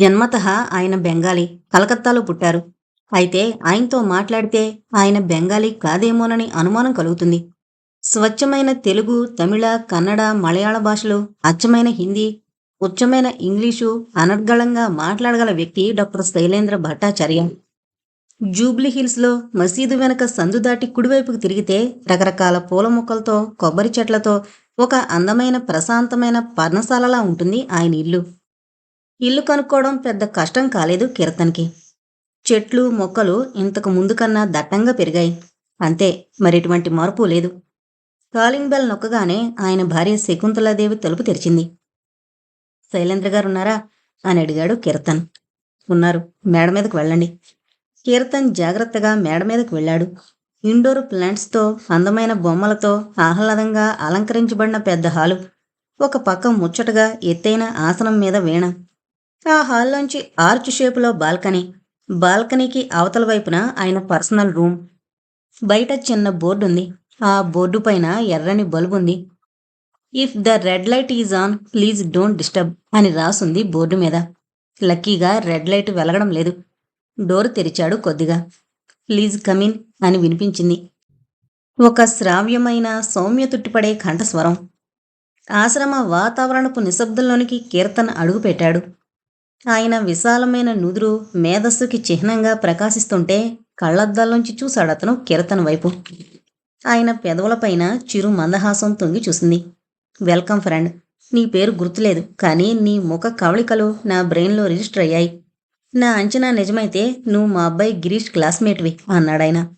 జన్మతః ఆయన బెంగాలీ. కలకత్తాలో పుట్టారు. అయితే ఆయనతో మాట్లాడితే ఆయన బెంగాలీ కాదేమోనని అనుమానం కలుగుతుంది. స్వచ్ఛమైన తెలుగు తమిళ కన్నడ మలయాళ భాషలు అచ్చమైన హిందీ ఉచ్చమైన ఇంగ్లీషు అనర్గళంగా మాట్లాడగల వ్యక్తి డాక్టర్ శైలేంద్ర భట్టాచార్య. జూబ్లీ హిల్స్లో మసీదు వెనక సందు దాటి కుడివైపుకు తిరిగితే రకరకాల పూల మొక్కలతో కొబ్బరి చెట్లతో ఒక అందమైన ప్రశాంతమైన పర్ణశాలలా ఉంటుంది ఆయన ఇల్లు. ఇల్లు కనుక్కోవడం పెద్ద కష్టం కాలేదు కీర్తన్కి. చెట్లు మొక్కలు ఇంతకు ముందు కన్నా దట్టంగా పెరిగాయి. అంతే మరిటువంటి మార్పు లేదు. కాలింగ్ బెల్ నొక్కగానే ఆయన భార్య శకుంతలాదేవి తలుపు తెరిచింది. శైలేంద్ర గారు ఉన్నారా? అని అడిగాడు కీర్తన్. ఉన్నారు మేడ మీదకు వెళ్ళండి. కీర్తన్ జాగ్రత్తగా మేడ మీదకు వెళ్ళాడు. ఇండోర్ ప్లాంట్స్తో అందమైన బొమ్మలతో ఆహ్లాదంగా అలంకరించబడిన పెద్ద హాలు. ఒక పక్క ముచ్చటగా ఎత్తైన ఆసనం మీద వీణ. ఆ హాల్లోంచి ఆర్చ్ షేపులో బాల్కనీ. బాల్కనీకి అవతల వైపున ఆయన పర్సనల్ రూమ్. బయట చిన్న బోర్డు ఉంది ఆ బోర్డు పైన ఎర్రని బల్బు ఉంది if the red light is on please don't disturb అని రాసుంది బోర్డు మీద. లక్కీగా రెడ్ లైట్ వెలగడం లేదు. డోర్ తెరిచాడు కొద్దిగా. ప్లీజ్ కమిన్ అని వినిపించింది. ఒక శ్రావ్యమైన సౌమ్య తుట్టిపడే కంఠస్వరం. ఆశ్రమ వాతావరణపు నిశ్శబ్దంలోనికి కీర్తన అడుగుపెట్టాడు. ఆయన విశాలమైన నుదురు మేధస్సుకి చిహ్నంగా ప్రకాశిస్తుంటే కళ్ళద్దాల్లోంచి చూశాడు అతను కీర్తన వైపు. ఆయన పెదవులపైన చిరు మందహాసం తొంగి చూసింది. Welcome friend. నీ పేరు గుర్తులేదు కానీ నీ ముఖ కవళికలు నా బ్రెయిన్లో రిజిస్టర్ అయ్యాయి. నా అంచనా నిజమైతే నువ్వు మా అబ్బాయి గిరీష్ క్లాస్మేట్వి అన్నాడాయన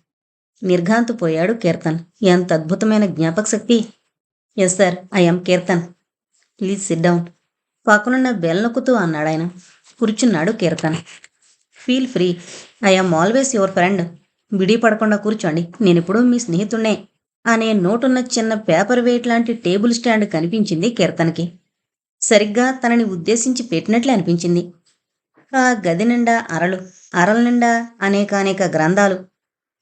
నిర్ఘాంతపోయాడు కీర్తన్. ఎంత అద్భుతమైన జ్ఞాపక శక్తి. Yes sir I'm Keerthan. Please sit down పక్కనున్న బెల్ నొక్కుతూ అన్నాడాయన కూర్చున్నాడు Keerthan. Feel free I am always your friend విడి పడకుండా కూర్చోండి. నేనిప్పుడు మీ స్నేహితుణ్ణే. అనే నోటున్న చిన్న పేపర్ వెయిట్ లాంటి టేబుల్ స్టాండ్ కనిపించింది కీర్తన్కి. సరిగ్గా తనని ఉద్దేశించి పెట్టినట్లే అనిపించింది. ఆ గది నిండా అరలు అరల నిండా అనేకానేక గ్రంథాలు.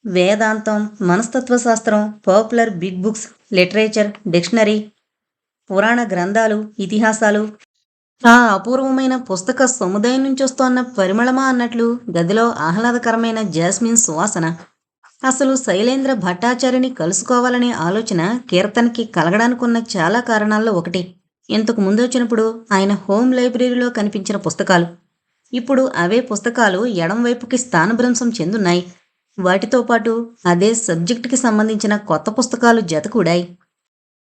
వేదాంతం మనస్తత్వ శాస్త్రం popular big books literature dictionary పురాణ గ్రంథాలు ఇతిహాసాలు ఆ అపూర్వమైన పుస్తక సముదాయం నుంచి వస్తోన్న పరిమళమా అన్నట్లు గదిలో ఆహ్లాదకరమైన జాస్మిన్ సువాసన. అసలు శైలేంద్ర భట్టాచార్యని కలుసుకోవాలనే ఆలోచన కీర్తన్కి కలగడానికున్న చాలా కారణాల్లో ఒకటి. ఇంతకు ముందు వచ్చినప్పుడు ఆయన హోమ్ లైబ్రరీలో కనిపించిన పుస్తకాలు. ఇప్పుడు అవే పుస్తకాలు ఎడంవైపుకి స్థానభ్రంశం చెందున్నాయి. వాటితో పాటు అదే సబ్జెక్టుకి సంబంధించిన కొత్త పుస్తకాలు జతకూడాయి.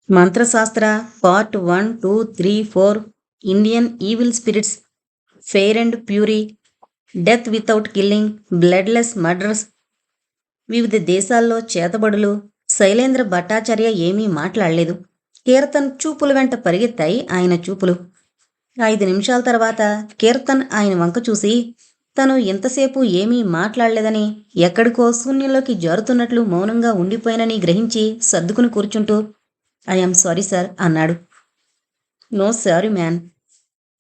మంత్రశాస్త్ర part one two three four Indian evil spirits fair and puree death without killing bloodless murders వివిధ దేశాల్లో చేతబడులు శైలేంద్ర భట్టాచార్య ఏమీ మాట్లాడలేదు. కీర్తన్ చూపుల వెంట పరిగెత్తాయి ఆయన చూపులు. ఐదు నిమిషాల తర్వాత కీర్తన్ ఆయన వంక చూసి తను ఎంతసేపు ఏమీ మాట్లాడలేదని ఎక్కడికో శూన్యంలోకి జారుతున్నట్లు మౌనంగా ఉండిపోయినని గ్రహించి సర్దుకుని కూర్చుంటూ ఐఎమ్ సారీ సార్ అన్నాడు. నో సారీ మ్యాన్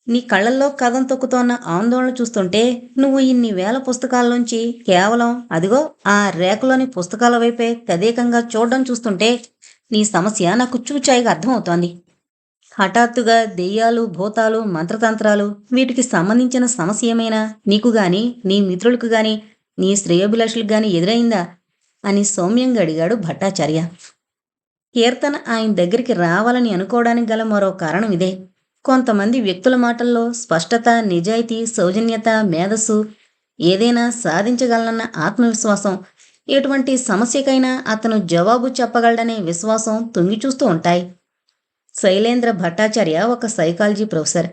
నీ కళ్ళల్లో కథం తొక్కుతోన్న ఆందోళన చూస్తుంటే నువ్వు ఇన్ని వేల పుస్తకాల్లోంచి కేవలం అదిగో ఆ రేఖలోని పుస్తకాల వైపే తదేకంగా చూడడం చూస్తుంటే నీ సమస్య నాకు చూచాయిగా అర్థమవుతోంది. హఠాత్తుగా దెయ్యాలు భూతాలు మంత్రతంత్రాలు వీటికి సంబంధించిన సమస్య ఏమైనా నీకు గాని నీ మిత్రులకు గాని నీ శ్రేయోభిలాషులకు గాని ఎదురైందా అని సౌమ్యంగా అడిగాడు భట్టాచార్య. కీర్తన ఆయన దగ్గరికి రావాలని అనుకోవడానికి గల మరో కారణం ఇదే. కొంతమంది వ్యక్తుల మాటల్లో స్పష్టత నిజాయితీ సౌజన్యత మేధస్సు ఏదైనా సాధించగలనన్న ఆత్మవిశ్వాసం ఎటువంటి సమస్యకైనా అతను జవాబు చెప్పగలడనే విశ్వాసం తొంగి చూస్తూ ఉంటాయి. శైలేంద్ర భట్టాచార్య ఒక psychology professor.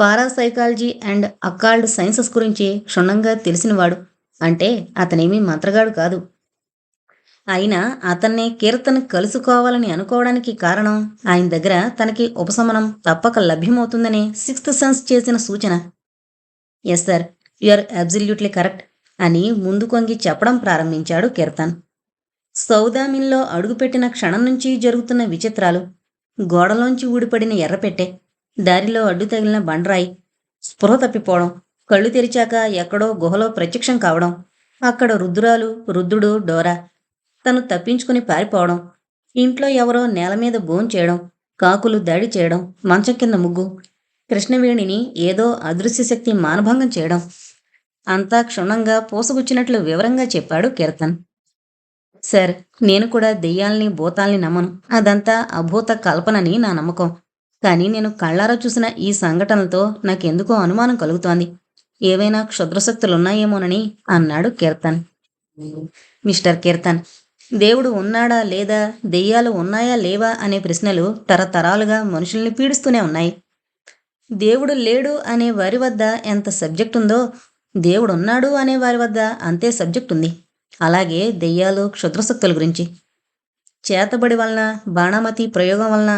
Parapsychology and occult sciences గురించి క్షుణ్ణంగా తెలిసినవాడు. అంటే అతనేమీ మంత్రగాడు కాదు. అయినా అతన్నే కీర్తన్ కలుసుకోవాలని అనుకోవడానికి కారణం ఆయన దగ్గర తనకి ఉపశమనం తప్పక లభ్యమవుతుందని సిక్స్త్ సెన్స్ చేసిన సూచన. Yes sir are absolutely correct అని ముందు కొంగి చెప్పడం ప్రారంభించాడు కీర్తన్. సౌదామిన్లో అడుగుపెట్టిన క్షణం నుంచి జరుగుతున్న విచిత్రాలు గోడలోంచి ఊడిపడిన ఎర్రపెట్టె దారిలో అడ్డు తగిలిన బండరాయి స్పృహ తప్పిపోవడం కళ్ళు తెరిచాక ఎక్కడో గుహలో ప్రత్యక్షం కావడం అక్కడ రుద్రాలు రుద్రుడు డోరా తను తప్పించుకుని పారిపోవడం ఇంట్లో ఎవరో నేల మీద చేయడం కాకులు దాడి చేయడం మంచం కింద ముగ్గు కృష్ణవేణిని ఏదో అదృశ్య శక్తి మానభంగం చేయడం. అంతా క్షుణ్ణంగా పూసగుచ్చినట్లు వివరంగా చెప్పాడు కీర్తన్. సార్ నేను కూడా దెయ్యాల్ని భూతాల్ని నమ్మను. అదంతా అభూత కల్పనని నా నమ్మకం. కానీ నేను కళ్ళారా చూసిన ఈ సంఘటనలతో నాకెందుకో అనుమానం కలుగుతోంది. ఏవైనా క్షుద్రశక్తులున్నాయేమోనని అన్నాడు కీర్తన్. మిస్టర్ కీర్తన్ దేవుడు ఉన్నాడా లేదా? దెయ్యాలు ఉన్నాయా లేవా? అనే ప్రశ్నలు తరతరాలుగా మనుషుల్ని పీడిస్తూనే ఉన్నాయి. దేవుడు లేడు అనే వారి వద్ద ఎంత సబ్జెక్ట్ ఉందో దేవుడు ఉన్నాడు అనే వారి వద్ద అంతే సబ్జెక్ట్ ఉంది. అలాగే దెయ్యాలు క్షుద్రశక్తుల గురించి. చేతబడి వలన బాణామతి ప్రయోగం వలన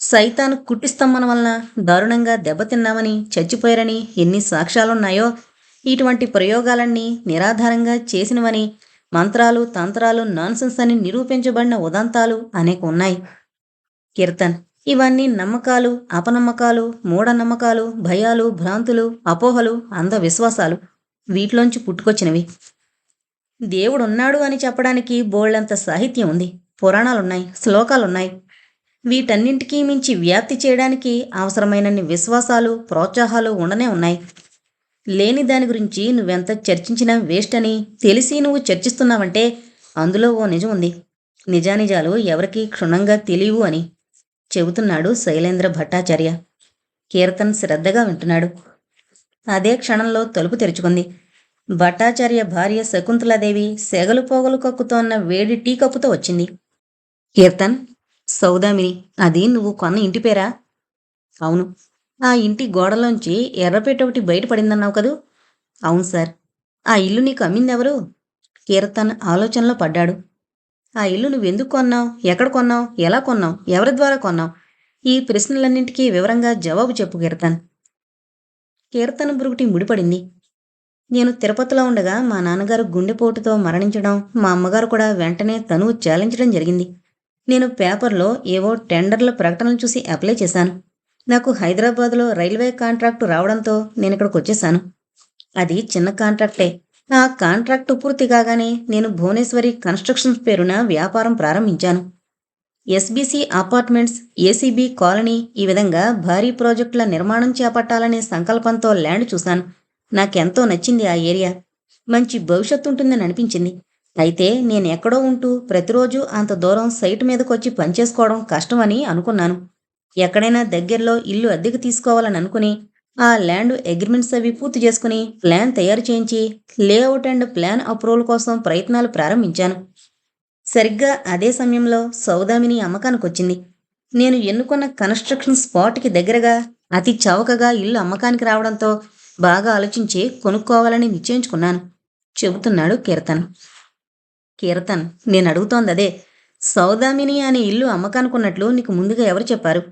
సైతాన్ కుట్టిస్తంభన వలన దారుణంగా దెబ్బతిన్నామని చచ్చిపోయారని ఎన్ని సాక్ష్యాలున్నాయో ఇటువంటి ప్రయోగాలన్నీ నిరాధారంగా చేసినవని మంత్రాలు తంత్రాలు నాన్సెన్స్ అని నిరూపించబడిన ఉదంతాలు అనేక ఉన్నాయి కీర్తన్. ఇవన్నీ నమ్మకాలు అపనమ్మకాలు మూఢనమ్మకాలు భయాలు భ్రాంతులు అపోహలు అంధవిశ్వాసాలు. వీటిలోంచి పుట్టుకొచ్చినవి. దేవుడున్నాడు అని చెప్పడానికి బోళ్ళంత సాహిత్యం ఉంది. పురాణాలున్నాయి శ్లోకాలున్నాయి. వీటన్నింటికీ మించి వ్యాప్తి చేయడానికి అవసరమైనన్ని విశ్వాసాలు ప్రోత్సాహాలు ఉండనే ఉన్నాయి. లేని దాని గురించి నువ్వెంత చర్చించినా వేస్ట్ అని తెలిసి నువ్వు చర్చిస్తున్నావంటే అందులో ఓ నిజం ఉంది. నిజానిజాలు ఎవరికి క్షుణ్ణంగా తెలియవు అని చెబుతున్నాడు శైలేంద్ర భట్టాచార్య. కీర్తన్ శ్రద్ధగా వింటున్నాడు. అదే క్షణంలో తలుపు తెరుచుకుంది. భట్టాచార్య భార్య శకుంతలాదేవి సెగలు పోగలు కక్కుతోన్న వేడి టీ కప్పుతో వచ్చింది. కీర్తన్ సౌదామిని అది నువ్వు కొన్న ఇంటి పేరా? అవును. ఆ ఇంటి గోడలోంచి ఎర్రపేట ఒకటి బయటపడిందన్నావు కదూ? అవును సార్. ఆ ఇల్లు నీకు అమ్మిందెవరు? కీర్తన్ ఆలోచనలో పడ్డాడు. ఆ ఇల్లు నువ్వెందుకు కొన్నావు? ఎక్కడ కొన్నావు? ఎలా కొన్నావు? ఎవరి ద్వారా కొన్నావు? ఈ ప్రశ్నలన్నింటికీ వివరంగా జవాబు చెప్పు కీర్తన్ కీర్తన బురుగుటి ముడిపడింది. నేను తిరుపతిలో ఉండగా మా నాన్నగారు గుండెపోటుతో మరణించడం మా అమ్మగారు కూడా వెంటనే తనువు చాలించడం జరిగింది. నేను పేపర్లో ఏవో టెండర్ల ప్రకటనలు చూసి అప్లై చేశాను. నాకు హైదరాబాద్లో రైల్వే కాంట్రాక్టు రావడంతో నేను ఇక్కడికి వచ్చేసాను అది చిన్న కాంట్రాక్టే. ఆ కాంట్రాక్టు పూర్తి కాగానే నేను భువనేశ్వరి కన్స్ట్రక్షన్స్ పేరున వ్యాపారం ప్రారంభించాను. ఎస్బీసీ అపార్ట్మెంట్స్ ఏసీబీ కాలనీ ఈ విధంగా భారీ ప్రాజెక్టుల నిర్మాణం చేపట్టాలనే సంకల్పంతో ల్యాండ్ చూశాను. నాకెంతో నచ్చింది ఆ ఏరియా. మంచి భవిష్యత్తు ఉంటుందని అనిపించింది. అయితే నేను ఎక్కడో ఉంటూ ప్రతిరోజు అంత దూరం సైట్ మీదకొచ్చి పనిచేసుకోవడం కష్టమని అనుకున్నాను. ఎక్కడైనా దగ్గరలో ఇల్లు అద్దెకు తీసుకోవాలని అనుకుని ఆ ల్యాండ్ అగ్రిమెంట్స్ అవి పూర్తి చేసుకుని ప్లాన్ తయారు చేయించి లేఅవుట్ అండ్ ప్లాన్ అప్రూవల్ కోసం ప్రయత్నాలు ప్రారంభించాను. సరిగ్గా అదే సమయంలో సౌదామిని అమ్మకానికి వచ్చింది నేను ఎన్నుకున్న కన్స్ట్రక్షన్ స్పాట్కి దగ్గరగా అతి చవకగా ఇల్లు అమ్మకానికి రావడంతో బాగా ఆలోచించి కొనుక్కోవాలని నిశ్చయించుకున్నాను. చెబుతున్నాడు కీర్తన్. కీర్తన్ నేను అడుగుతోంది అదే సౌదామిని అనే ఇల్లు అమ్మకానుకున్నట్లు నీకు ముందుగా ఎవరు చెప్పారు?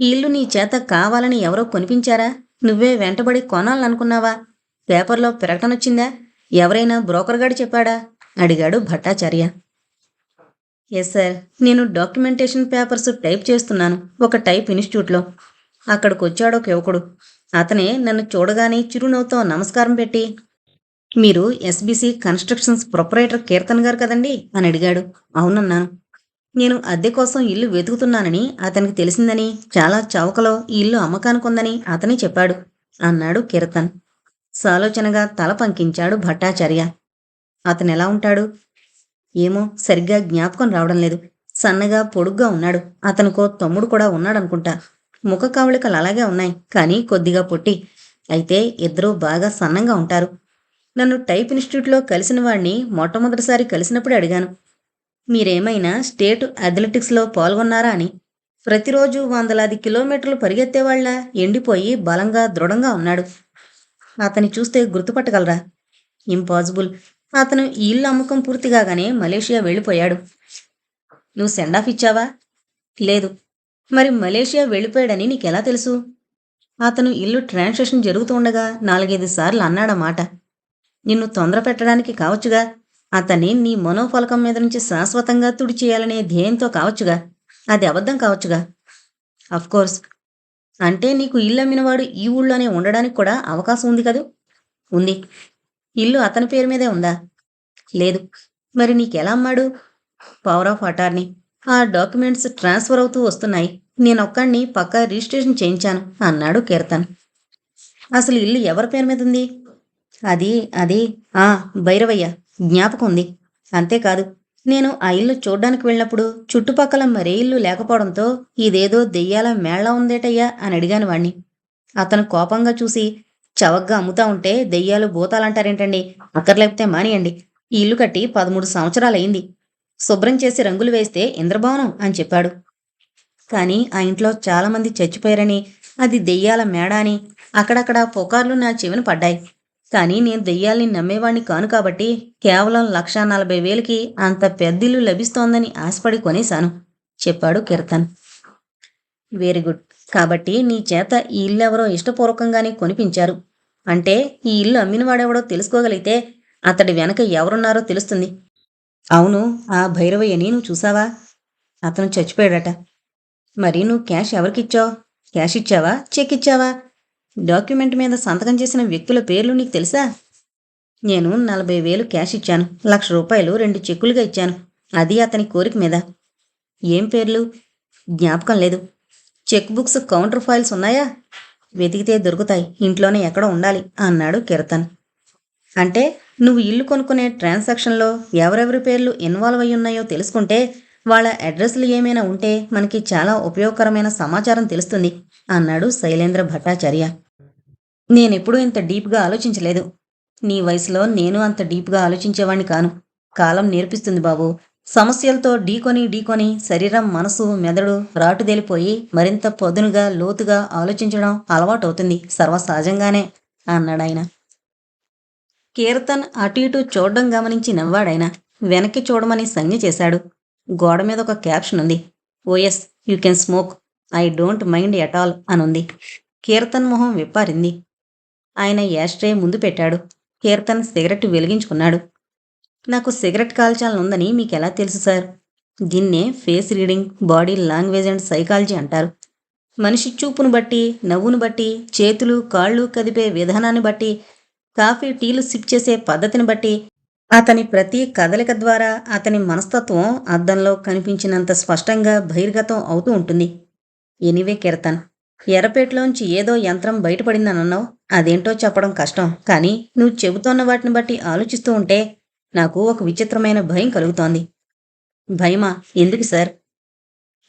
ఈ ఇల్లు నీ చేత కావాలని ఎవరో కొనిపించారా? నువ్వే వెంటబడి కొనాలనుకున్నావా? పేపర్లో ప్రకటన వచ్చిందా? ఎవరైనా బ్రోకర్ గాడు చెప్పాడా? అడిగాడు భట్టాచార్య. ఎస్ సార్ నేను డాక్యుమెంటేషన్ పేపర్స్ టైప్ చేస్తున్నాను ఒక టైప్ ఇన్స్టిట్యూట్లో. అక్కడికి వచ్చాడో ఒక యువకుడు. అతనే నన్ను చూడగానే చిరునవ్వుతో నమస్కారం పెట్టి మీరు ఎస్బీసీ కన్స్ట్రక్షన్స్ ప్రొపరేటర్ కీర్తన్ గారు కదండి? అని అడిగాడు. అవునన్నాను. నేను అద్దె కోసం ఇల్లు వెతుకుతున్నానని అతనికి తెలిసిందని చాలా చౌకలో ఈ ఇల్లు అమ్మకానుకుందని అతనే చెప్పాడు అన్నాడు కీర్తన్. సాలోచనగా తల పంకించాడు భట్టాచార్య. అతను ఎలా ఉంటాడు? ఏమో సరిగ్గా జ్ఞాపకం రావడం లేదు. సన్నగా పొడుగ్గా ఉన్నాడు. అతనికో తమ్ముడు కూడా ఉన్నాడనుకుంటా. ముఖ కవళికలు అలాగే ఉన్నాయి కానీ కొద్దిగా పొట్టి. అయితే ఇద్దరూ బాగా సన్నంగా ఉంటారు. నన్ను టైప్ ఇన్స్టిట్యూట్లో కలిసిన వాడిని మొట్టమొదటిసారి కలిసినప్పుడే అడిగాను. మీరేమైనా స్టేట్ అథ్లెటిక్స్లో పాల్గొన్నారా అని ప్రతిరోజు వందలాది కిలోమీటర్లు పరిగెత్తేవాళ్ళ ఎండిపోయి బలంగా దృఢంగా ఉన్నాడు. అతని చూస్తే గుర్తుపట్టగలరా? ఇంపాసిబుల్. అతను ఈ ఇల్లు అమ్మకం పూర్తి కాగానే మలేషియా వెళ్ళిపోయాడు. నువ్వు సెండ్ ఆఫ్ ఇచ్చావా? లేదు. మరి మలేషియా వెళ్ళిపోయాడని నీకెలా తెలుసు? అతను ఇల్లు ట్రాన్సాక్షన్ జరుగుతుండగా నాలుగైదు సార్లు అన్నాడమాట. నిన్ను తొందర పెట్టడానికి కావచ్చుగా. అతన్ని నీ మనోఫలకం మీద నుంచి శాశ్వతంగా తుడిచేయాలనే ధ్యేయంతో కావచ్చుగా? అది అబద్ధం కావచ్చుగా? అఫ్కోర్స్ అంటే నీకు ఇల్లు అమ్మినవాడు ఈ ఊళ్ళోనే ఉండడానికి కూడా అవకాశం ఉంది కదూ? ఉంది. ఇల్లు అతని పేరు మీదే ఉందా? లేదు. మరి నీకెలా అమ్మాడు? పవర్ ఆఫ్ అటార్నీ ఆ డాక్యుమెంట్స్ ట్రాన్స్ఫర్ అవుతూ వస్తున్నాయి. నేనొక్కడిని పక్కా రిజిస్ట్రేషన్ చేయించాను అన్నాడు కీర్తన్. అసలు ఇల్లు ఎవరి పేరు మీద ఉంది? అది అది ఆ భైరవయ్య. జ్ఞాపకం ఉంది. అంతేకాదు నేను ఆ ఇల్లు చూడ్డానికి వెళ్ళినప్పుడు చుట్టుపక్కల మరే ఇల్లు లేకపోవడంతో ఇదేదో దెయ్యాల మేళ ఉందేటయ్యా అని అడిగాను వాణ్ణి. అతను కోపంగా చూసి చవగ్గా అమ్ముతా ఉంటే దెయ్యాలు భూతాలంటారేంటండి? అక్కర్లేకపోతే మానియండి. ఈ ఇల్లు కట్టి పదమూడు సంవత్సరాలయింది. శుభ్రం చేసి రంగులు వేస్తే ఇంద్రభవనం అని చెప్పాడు. కానీ ఆ ఇంట్లో చాలామంది చచ్చిపోయారని అది దెయ్యాల మేడ అని అక్కడక్కడ పుకార్లు నా చెవిన పడ్డాయి. కానీ నేను దెయ్యాల్ని నమ్మేవాణ్ణి కాను కాబట్టి కేవలం లక్షా నలభై వేలకి అంత పెద్దిల్లు లభిస్తోందని ఆశపడి కొనేశాను చెప్పాడు కీర్తన్. Very good. కాబట్టి నీ చేత ఈ ఇల్లు ఎవరో ఇష్టపూర్వకంగానే కొనిపించారు. అంటే ఈ ఇల్లు అమ్మినవాడెవడో తెలుసుకోగలిగితే అతడి వెనక ఎవరున్నారో తెలుస్తుంది. అవును ఆ భైరవయ్యని నువ్వు చూసావా? అతను చచ్చిపోయాడట. మరి నువ్వు క్యాష్ ఎవరికిచ్చావు? క్యాష్ ఇచ్చావా? చెక్ ఇచ్చావా? డాక్యుమెంట్ మీద సంతకం చేసిన వ్యక్తుల పేర్లు నీకు తెలుసా? నేను నలభై వేలు క్యాష్ ఇచ్చాను. లక్ష రూపాయలు రెండు చెక్కులుగా ఇచ్చాను. అది అతని కోరిక మీద. ఏం పేర్లు? జ్ఞాపకం లేదు. చెక్ బుక్స్ కౌంటర్ ఫైల్స్ ఉన్నాయా? వెతికితే దొరుకుతాయి. ఇంట్లోనే ఎక్కడ ఉండాలి అన్నాడు కీర్తన్. అంటే నువ్వు ఇల్లు కొనుక్కునే ట్రాన్సాక్షన్లో ఎవరెవరి పేర్లు ఇన్వాల్వ్ అయి ఉన్నాయో తెలుసుకుంటే వాళ్ళ అడ్రస్లు ఏమైనా ఉంటే మనకి చాలా ఉపయోగకరమైన సమాచారం తెలుస్తుంది అన్నాడు శైలేంద్ర భట్టాచార్య. నేనెప్పుడూ ఇంత డీప్గా ఆలోచించలేదు. నీ వయసులో నేను అంత డీప్గా ఆలోచించేవాణ్ణి కాను. కాలం నేర్పిస్తుంది బాబు. సమస్యలతో ఢీకొని ఢీకొని శరీరం మనసు మెదడు రాటుదేలిపోయి మరింత పొదునుగా లోతుగా ఆలోచించడం అలవాటవుతుంది సర్వసహజంగానే అన్నాడాయన. కీర్తన్ అటు ఇటు చూడడం గమనించి నవ్వాడాయన. వెనక్కి చూడమని సంజ్ఞ చేశాడు. గోడ మీద ఒక క్యాప్షన్ ఉంది. Oh yes you can smoke. I don't mind at all అనుంది. కీర్తన్ మొహం విప్పారింది. ఆయన యాష్ట్రే ముందు పెట్టాడు. కీర్తన్ సిగరెట్ వెలిగించుకున్నాడు. నాకు సిగరెట్ కాల్చాలనుందని మీకెలా తెలుసు సార్? దీన్నే face reading body language and psychology అంటారు. మనిషి చూపును బట్టి నవ్వును బట్టి చేతులు కాళ్ళు కదిపే విధానాన్ని బట్టి కాఫీ టీలు సిప్ చేసే పద్ధతిని బట్టి అతని ప్రతి కదలిక ద్వారా అతని మనస్తత్వం అద్దంలో కనిపించినంత స్పష్టంగా బహిర్గతం అవుతూ ఉంటుంది. ఎనివే కీర్తన్. ఎర్రపేటలోంచి ఏదో యంత్రం బయటపడిందనన్నావు? అదేంటో చెప్పడం కష్టం. కానీ నువ్వు చెబుతోన్న వాటిని బట్టి ఆలోచిస్తూ ఉంటే నాకు ఒక విచిత్రమైన భయం కలుగుతోంది. భయమా? ఎందుకు సార్?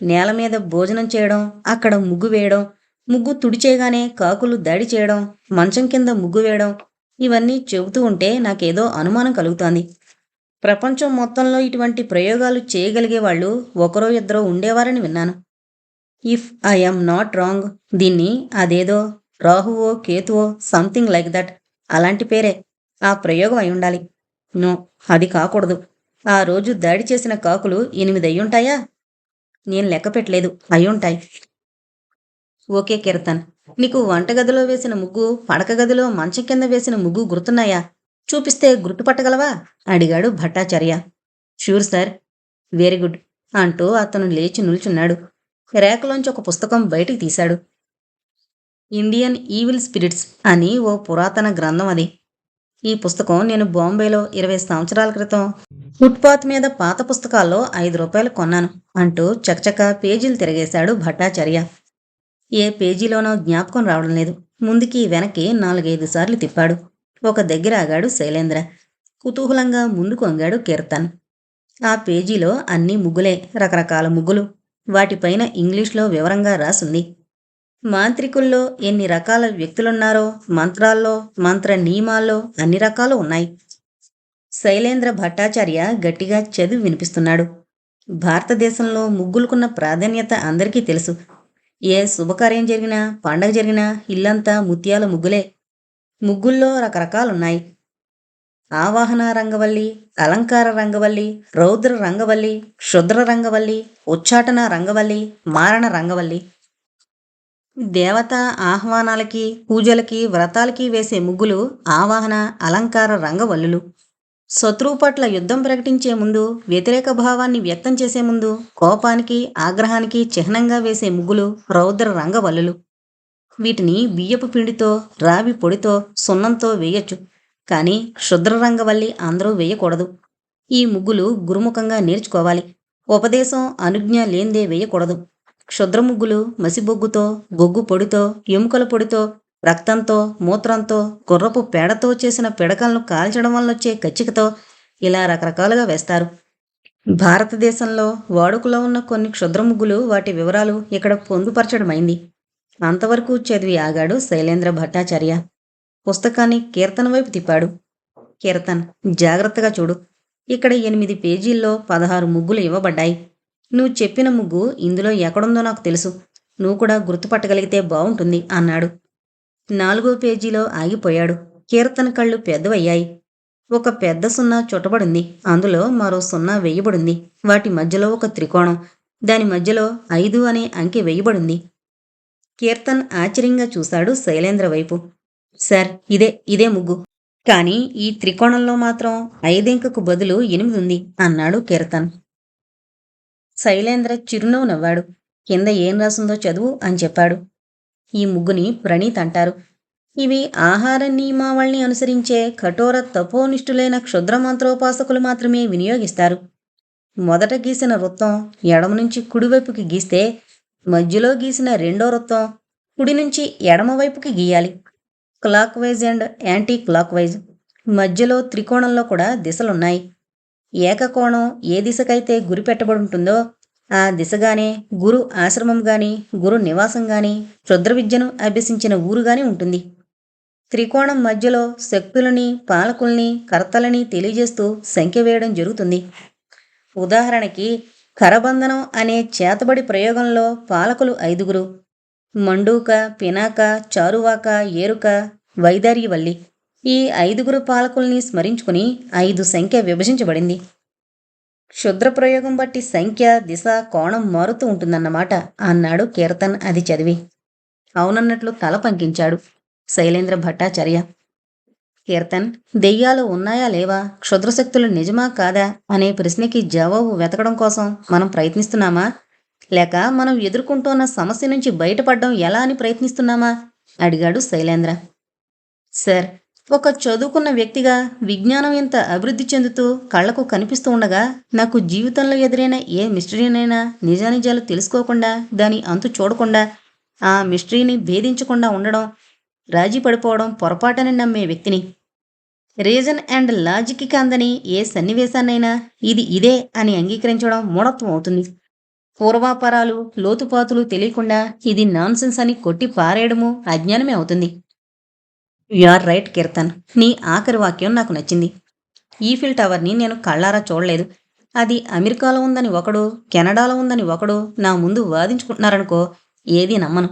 నేల మీద భోజనం చేయడం అక్కడ ముగ్గు వేయడం ముగ్గు తుడిచేయగానే కాకులు దాడి చేయడం మంచం కింద ముగ్గు వేయడం ఇవన్నీ చెబుతూ ఉంటే నాకేదో అనుమానం కలుగుతోంది. ప్రపంచం మొత్తంలో ఇటువంటి ప్రయోగాలు చేయగలిగే వాళ్ళు ఒకరో ఇద్దరో ఉండేవారని విన్నాను. ఇఫ్ ఐఎమ్ నాట్ రాంగ్ దీన్ని అదేదో రాహువో కేతువో సంథింగ్ లైక్ దట్ అలాంటి పేరే. ఆ ప్రయోగం అయి ఉండాలి. నో అది కాకూడదు. ఆ రోజు దాడి చేసిన కాకులు ఎనిమిది అయ్యుంటాయా నేను లెక్క పెట్టలేదు. అయ్యుంటాయి ఓకే కీర్తన్. నీకు వంటగదిలో వేసిన ముగ్గు పడక గదిలో మంచం కింద వేసిన ముగ్గు గుర్తున్నాయా? చూపిస్తే గుర్తుపట్టగలవా? అడిగాడు Bhattacharya. Sure sir very good అంటూ అతను లేచి నిల్చున్నాడు. రేఖలోంచి ఒక పుస్తకం బయటికి తీశాడు. ఇండియన్ ఈవిల్ స్పిరిట్స్ అని ఓ పురాతన గ్రంథం అది. ఈ పుస్తకం నేను బాంబేలో ఇరవై సంవత్సరాల క్రితం ఫుట్పాత్ మీద పాత పుస్తకాల్లో ఐదు రూపాయలు కొన్నాను అంటూ చకచక పేజీలు తిరగేశాడు భట్టాచార్య. ఏ పేజీలోనో జ్ఞాపకం రావడం లేదు. ముందుకి వెనక్కి నాలుగైదు సార్లు తిప్పాడు. ఒక దగ్గర ఆగాడు శైలేంద్ర. కుతూహలంగా ముందుకు వంగాడు కీర్తన్. ఆ పేజీలో అన్ని ముగ్గులే రకరకాల ముగ్గులు. వాటిపైన ఇంగ్లీష్లో వివరంగా రాసుంది. మాంత్రికుల్లో ఎన్ని రకాల వ్యక్తులున్నారో మంత్రాల్లో మంత్ర నియమాల్లో అన్ని రకాలు ఉన్నాయి. శైలేంద్ర భట్టాచార్య గట్టిగా చదివి వినిపిస్తున్నాడు. భారతదేశంలో ముగ్గులకున్న ప్రాధాన్యత అందరికీ తెలుసు. ఏ శుభకార్యం జరిగినా పండగ జరిగినా ఇల్లంతా ముత్యాల ముగ్గులే. ముగ్గుల్లో రకరకాలున్నాయి. ఆవాహన రంగవల్లి అలంకార రంగవల్లి రౌద్ర రంగవల్లి క్షుద్ర రంగవల్లి ఉచ్చాటన రంగవల్లి మారణ రంగవల్లి. దేవత ఆహ్వానాలకి పూజలకి వ్రతాలకి వేసే ముగ్గులు ఆవాహన అలంకార రంగవల్లులు. శత్రువు పట్ల యుద్ధం ప్రకటించే ముందు వ్యతిరేక భావాన్ని వ్యక్తం చేసే ముందు కోపానికి ఆగ్రహానికి చిహ్నంగా వేసే ముగ్గులు రౌద్ర రంగవల్లులు. వీటిని బియ్యపు పిండితో రావి పొడితో సున్నంతో వేయచ్చు. కానీ క్షుద్రరంగవల్లి అందరూ వేయకూడదు. ఈ ముగ్గులు గురుముఖంగా నేర్చుకోవాలి. ఉపదేశం అనుజ్ఞ లేందే వేయకూడదు. క్షుద్ర ముగ్గులు మసిబొగ్గుతో బొగ్గు పొడితో ఎముకల పొడితో రక్తంతో మూత్రంతో గుర్రపు పేడతో చేసిన పిడకలను కాల్చడం వల్ల వచ్చే కచ్చికతో ఇలా రకరకాలుగా వేస్తారు. భారతదేశంలో వాడుకలో ఉన్న కొన్ని క్షుద్ర ముగ్గులు వాటి వివరాలు ఇక్కడ పొందుపరచడమైంది. అంతవరకు చదివి ఆగాడు శైలేంద్ర భట్టాచార్య. పుస్తకాన్ని కీర్తన వైపు తిప్పాడు. కీర్తన్ జాగ్రత్తగా చూడు. ఇక్కడ ఎనిమిది పేజీల్లో పదహారు ముగ్గులు ఇవ్వబడ్డాయి. నువ్వు చెప్పిన ముగ్గు ఇందులో ఎక్కడుందో నాకు తెలుసు. నువ్వు కూడా గుర్తుపట్టగలిగితే బావుంటుంది అన్నాడు. నాలుగో పేజీలో ఆగిపోయాడు. కీర్తన కళ్ళు పెద్దవయ్యాయి. ఒక పెద్ద సున్నా చుట్టబడింది. అందులో మరో సున్నా వేయబడింది. వాటి మధ్యలో ఒక త్రికోణం. దాని మధ్యలో ఐదు అనే అంకె వేయబడింది. కీర్తన్ ఆశ్చర్యంగా చూశాడు శైలేంద్ర వైపు. సార్ ఇదే ఇదే ముగ్గు. కానీ ఈ త్రికోణంలో మాత్రం ఐదింకకు బదులు ఎనిమిది ఉంది అన్నాడు కీర్తన్. శైలేంద్ర చిరునవ్వు నవ్వాడు. కింద ఏం రాసిందో చదువు అని చెప్పాడు. ఈ ముగ్గుని ప్రణీత్ అంటారు. ఇవి ఆహార నియమావళిని అనుసరించే కఠోర తపోనిష్ఠులైన క్షుద్ర మంత్రోపాసకులు మాత్రమే వినియోగిస్తారు. మొదట గీసిన వృత్తం ఎడమ నుంచి కుడివైపుకి గీస్తే మధ్యలో గీసిన రెండో వృత్తం కుడి నుంచి ఎడమవైపుకి గీయాలి. Clockwise and anti clock wise మధ్యలో త్రికోణంలో కూడా దిశలున్నాయి. ఏకకోణం ఏ దిశకైతే గురి పెట్టబడి ఉంటుందో ఆ దిశగానే గురు ఆశ్రమం గాని గురు నివాసం గాని క్షుద్ర విద్యను అభ్యసించిన ఊరుగాని ఉంటుంది. త్రికోణం మధ్యలో శక్తులని పాలకుల్ని కర్తలని తెలియజేస్తూ సంఖ్య వేయడం జరుగుతుంది. ఉదాహరణకి కరబంధనం అనే చేతబడి ప్రయోగంలో పాలకులు ఐదుగురు మండూక పినాక చారువాక ఏరుక వైదార్యవల్లి ఈ ఐదుగురు పాలకుల్ని స్మరించుకుని ఐదు సంఖ్య విభజించబడింది. క్షుద్ర ప్రయోగం బట్టి సంఖ్య దిశ కోణం మారుతూ ఉంటుందన్నమాట అన్నాడు కీర్తన్ అది చదివి. అవునన్నట్లు తల పంకించాడు శైలేంద్ర భట్టాచార్య. కీర్తన్ దెయ్యాలు ఉన్నాయా లేవా? క్షుద్రశక్తులు నిజమా కాదా? అనే ప్రశ్నకి జవాబు వెతకడం కోసం మనం ప్రయత్నిస్తున్నామా? లేక మనం ఎదుర్కొంటున్న సమస్య నుంచి బయటపడడం ఎలా అని ప్రయత్నిస్తున్నామా? అడిగాడు శైలేంద్ర. సార్ ఒక చదువుకున్న వ్యక్తిగా విజ్ఞానం ఇంత అభివృద్ధి చెందుతూ కళ్ళకు కనిపిస్తూ ఉండగా నాకు జీవితంలో ఎదురైన ఏ మిస్టరీనైనా నిజానిజాలు తెలుసుకోకుండా దాని అంతు చూడకుండా ఆ మిస్టరీని భేదించకుండా ఉండడం రాజీ పడిపోవడం పొరపాటని నమ్మే వ్యక్తిని. రీజన్ అండ్ లాజిక్కి అందని ఏ సన్నివేశాన్నైనా ఇది ఇదే అని అంగీకరించడం మూఢత్వం అవుతుంది. పూర్వాపరాలు లోతుపాతులు తెలియకుండా ఇది నాన్సెన్స్ అని కొట్టి పారేయడము అజ్ఞానమే అవుతుంది. All right Keerthan. నీ ఆఖరి వాక్యం నాకు నచ్చింది. ఈఫిల్ టవర్ని నేను కళ్ళారా చూడలేదు. అది అమెరికాలో ఉందని ఒకడు కెనడాలో ఉందని ఒకడు నా ముందు వాదించుకుంటున్నారనుకో ఏది నమ్మను.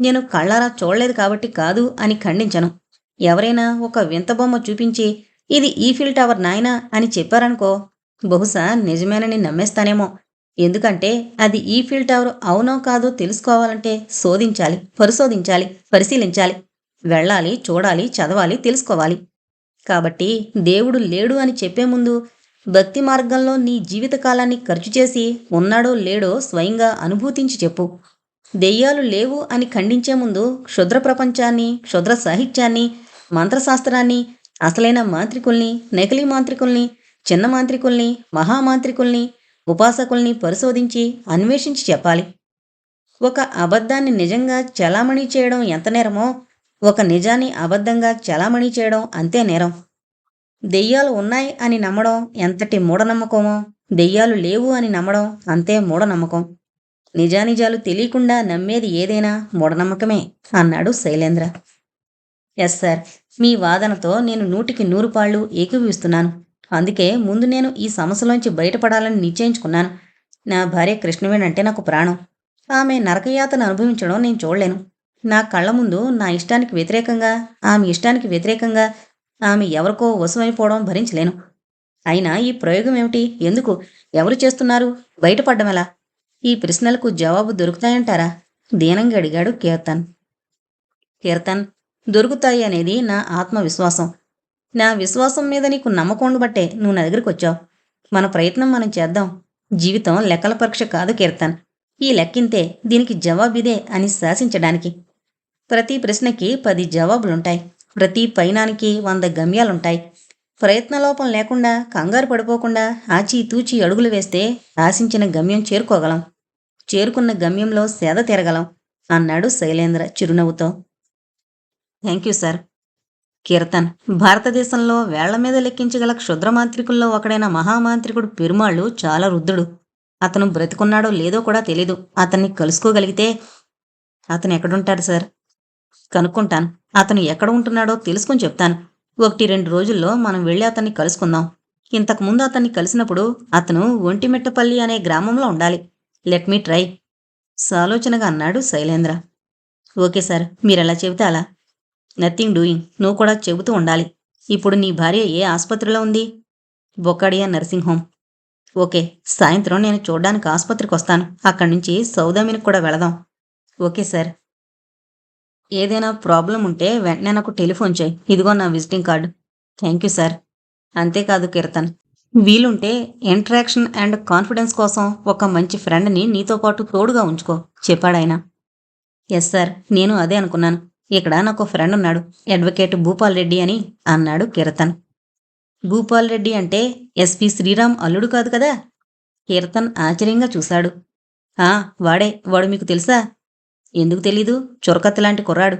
నేను కళ్ళారా చూడలేదు కాబట్టి కాదు అని ఖండించను. ఎవరైనా ఒక వింత బొమ్మ చూపించి ఇది ఈఫిల్ టవర్ నాయనా అని చెప్పారనుకో బహుశా నిజమేనని నమ్మేస్తానేమో. ఎందుకంటే అది ఈఫిల్ టవర్ అవునో కాదో తెలుసుకోవాలంటే శోధించాలి పరిశోధించాలి పరిశీలించాలి వెళ్ళాలి చూడాలి చదవాలి తెలుసుకోవాలి. కాబట్టి దేవుడు లేడు అని చెప్పే ముందు భక్తి మార్గంలో నీ జీవితకాలాన్ని ఖర్చు చేసి ఉన్నాడో లేడో స్వయంగా అనుభూతించి చెప్పు. దెయ్యాలు లేవు అని ఖండించే ముందు క్షుద్ర ప్రపంచాన్ని క్షుద్ర సాహిత్యాన్ని మంత్రశాస్త్రాన్ని అసలైన మాంత్రికుల్ని నకిలీ మాంత్రికుల్ని చిన్న మాంత్రికుల్ని మహామాంత్రికుల్ని ఉపాసకుల్ని పరిశోధించి అన్వేషించి చెప్పాలి. ఒక అబద్ధాన్ని నిజంగా చలామణి చేయడం ఎంత నేరమో ఒక నిజాన్ని అబద్ధంగా చలామణి చేయడం అంతే నేరం. దెయ్యాలు ఉన్నాయి అని నమ్మడం ఎంతటి మూఢనమ్మకమో దెయ్యాలు లేవు అని నమ్మడం అంతే మూఢనమ్మకం. నిజానిజాలు తెలియకుండా నమ్మేది ఏదైనా మూఢనమ్మకమే అన్నాడు శైలేంద్ర. ఎస్ సార్ మీ వాదనతో నేను నూటికి నూరు పాళ్ళు ఏకీవిస్తున్నాను అందుకే ముందు నేను ఈ సమస్యలోంచి బయటపడాలని నిశ్చయించుకున్నాను. నా భార్య కృష్ణవేణి అంటే నాకు ప్రాణం. ఆమె నరకయాతను అనుభవించడం నేను చూడలేను. నా కళ్ళ ముందు నా ఇష్టానికి వ్యతిరేకంగా ఆమె ఇష్టానికి వ్యతిరేకంగా ఆమె ఎవరికో వశమైపోవడం భరించలేను. అయినా ఈ ప్రయోగం ఏమిటి? ఎందుకు? ఎవరు చేస్తున్నారు? బయటపడడం ఎలా? ఈ ప్రశ్నలకు జవాబు దొరుకుతాయంటారా? దీనంగా అడిగాడు కీర్తన్. కీర్తన్ దొరుకుతాయి అనేది నా ఆత్మవిశ్వాసం. నా విశ్వాసం మీద నీకు నమ్మకం బట్టే నువ్వు నా దగ్గరికి వచ్చావు. మన ప్రయత్నం మనం చేద్దాం. జీవితం లెక్కల పరీక్ష కాదు కీర్తన్. ఈ లెక్కింతే దీనికి జవాబిదే అని శాసించడానికి. ప్రతి ప్రశ్నకి పది జవాబులుంటాయి. ప్రతి పయనానికి వంద గమ్యాలుంటాయి. ప్రయత్నలోపం లేకుండా కంగారు పడిపోకుండా ఆచితూచి అడుగులు వేస్తే ఆశించిన గమ్యం చేరుకోగలం. చేరుకున్న గమ్యంలో సేద తిరగలం అన్నాడు శైలేంద్ర చిరునవ్వుతో. Thank you sir. కీర్తన్. భారతదేశంలో వేళ్ళ మీద లెక్కించగల క్షుద్రమాంత్రికుల్లో ఒకడైన మహామాంత్రికుడు పెరుమాళ్ళు చాలా రుద్ధుడు అతను బ్రతికున్నాడో లేదో కూడా తెలీదు. అతన్ని కలుసుకోగలిగితే అతను ఎక్కడుంటాడు సార్? కనుక్కుంటాను. అతను ఎక్కడ ఉంటున్నాడో తెలుసుకుని చెప్తాను. ఒకటి రెండు రోజుల్లో మనం వెళ్ళి అతన్ని కలుసుకుందాం. ఇంతకుముందు అతన్ని కలిసినప్పుడు అతను ఒంటిమిట్టపల్లి అనే గ్రామంలో ఉండాలి. Let me try. సాలోచనగా అన్నాడు శైలేంద్ర. ఓకే సార్ మీరెలా చెబితే అలా. నథింగ్ డూయింగ్ నువ్వు కూడా చెబుతూ ఉండాలి. ఇప్పుడు నీ భార్య ఏ ఆసుపత్రిలో ఉంది? బొక్కడియా నర్సింగ్ హోమ్. ఓకే సాయంత్రం నేను చూడడానికి ఆసుపత్రికి వస్తాను. అక్కడి నుంచి సౌదామినికి కూడా వెళదాం. Okay sir. ఏదైనా ప్రాబ్లం ఉంటే వెంటనే నాకు టెలిఫోన్ చేయి. ఇదిగో నా visiting card. Thank you sir. అంతేకాదు కీర్తన్. వీలుంటే ఇంటరాక్షన్ అండ్ కాన్ఫిడెన్స్ కోసం ఒక మంచి ఫ్రెండ్ని నీతో పాటు తోడుగా ఉంచుకో. చెప్పాడాయన ఎస్ సార్. నేను అదే అనుకున్నాను. ఇక్కడ నాకు ఫ్రెండ్ ఉన్నాడు. అడ్వకేట్ భూపాల్ రెడ్డి అని అన్నాడు కీర్తన్. భూపాల్ రెడ్డి అంటే ఎస్పి శ్రీరామ్ అల్లుడు కాదు కదా? కీర్తన్ ఆశ్చర్యంగా చూశాడు. ఆ వాడే వాడు మీకు తెలుసా? ఎందుకు తెలీదు? చురకత్తి లాంటి కుర్రాడు.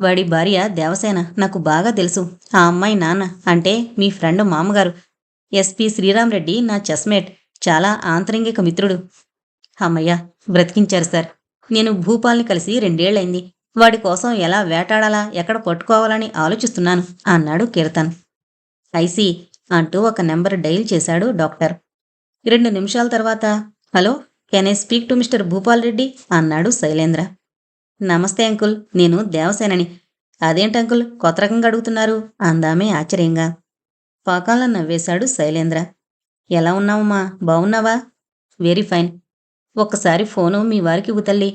వాడి భార్య దేవసేన. నాకు బాగా తెలుసు. ఆ అమ్మాయి నాన్న అంటే మీ ఫ్రెండ్ మామగారు. ఎస్పి శ్రీరామ్ రెడ్డి నా చెస్మేట్ చాలా ఆంతరింగిక మిత్రుడు. అమ్మయ్య బ్రతికించారు సార్. నేను భూపాల్ని కలిసి రెండేళ్ళైంది వాడి కోసం ఎలా వేటాడాలా ఎక్కడ పట్టుకోవాలని ఆలోచిస్తున్నాను అన్నాడు కీర్తన్. ఐసీ అంటూ ఒక నెంబర్ డైల్ చేశాడు డాక్టర్. రెండు నిమిషాల తర్వాత hello can I speak to mister Bhupal Reddy? అన్నాడు శైలేంద్ర. నమస్తే అంకుల్ నేను దేవసేనని. అదేంటి అంకుల్ కొత్త రకంగా అడుగుతున్నారు? అందామే ఆశ్చర్యంగా. పాకాలను నవ్వేశాడు శైలేంద్ర. ఎలా ఉన్నావమ్మా బావున్నావా వెరీ ఫైన్. ఒక్కసారి ఫోను మీ వారికి ఉతల్లి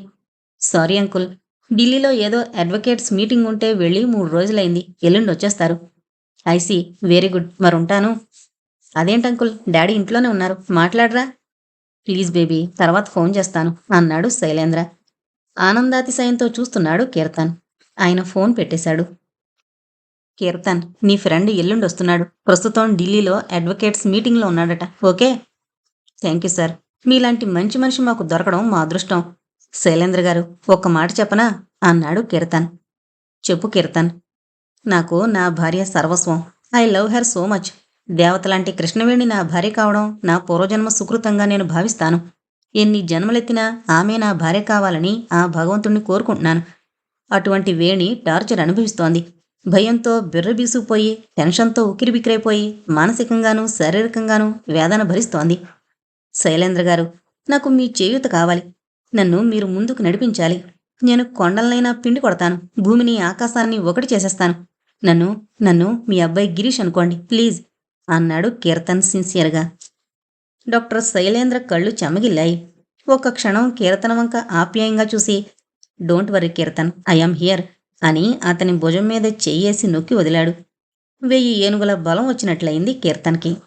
సారీ అంకుల్ ఢిల్లీలో ఏదో అడ్వకేట్స్ మీటింగ్ ఉంటే వెళ్ళి మూడు రోజులైంది. ఎల్లుండి వచ్చేస్తారు. I see very good. మరి ఉంటాను అదేంటి అంకుల్? డాడీ ఇంట్లోనే ఉన్నారు. మాట్లాడరా? ప్లీజ్ బేబీ తర్వాత ఫోన్ చేస్తాను అన్నాడు శైలేంద్ర. ఆనందాతిశయంతో చూస్తున్నాడు కీర్తన్. ఆయన ఫోన్ పెట్టేశాడు. కీర్తన్ నీ ఫ్రెండ్ ఎల్లుండి వస్తున్నాడు. ప్రస్తుతం ఢిల్లీలో అడ్వకేట్స్ మీటింగ్లో ఉన్నాడట ఓకే? Thank you sir. మీలాంటి మంచి మనిషి మాకు దొరకడం మా అదృష్టం. శైలేంద్ర గారు ఒక్క మాట చెప్పనా? అన్నాడు కీర్తన్. చెప్పు కీర్తన్. నాకు నా భార్య సర్వస్వం. I love her so much. దేవత లాంటి కృష్ణవేణి నా భార్య కావడం నా పూర్వజన్మ సుకృతంగా నేను భావిస్తాను. ఎన్ని జన్మలెత్తినా ఆమె నా భార్య కావాలని ఆ భగవంతుణ్ణి కోరుకుంటున్నాను. అటువంటి వేణి టార్చర్ అనుభవిస్తోంది. భయంతో బిర్రబీసుకుపోయి టెన్షన్తో ఉక్కిరిబిక్కిరైపోయి మానసికంగానూ శారీరకంగానూ వేదన భరిస్తోంది. శైలేంద్ర గారు నాకు మీ చేయూత కావాలి. నన్ను మీరు ముందుకు నడిపించాలి. నేను కొండలనైనా పిండి కొడతాను. భూమిని ఆకాశాన్ని ఒకటి చేసేస్తాను. నన్ను నన్ను మీ అబ్బాయి గిరీష్ అనుకోండి ప్లీజ్ అన్నాడు కీర్తన్ సిన్సియర్గా. డాక్టర్ శైలేంద్ర కళ్ళు చెమగిల్లాయి. ఒక క్షణం కీర్తన వంక ఆప్యాయంగా చూసి don't worry Keerthan I'm here అని అతని భుజం మీద చెయ్యేసి నొక్కి వదిలాడు. వెయ్యి ఏనుగుల బలం వచ్చినట్లయింది కీర్తన్కి.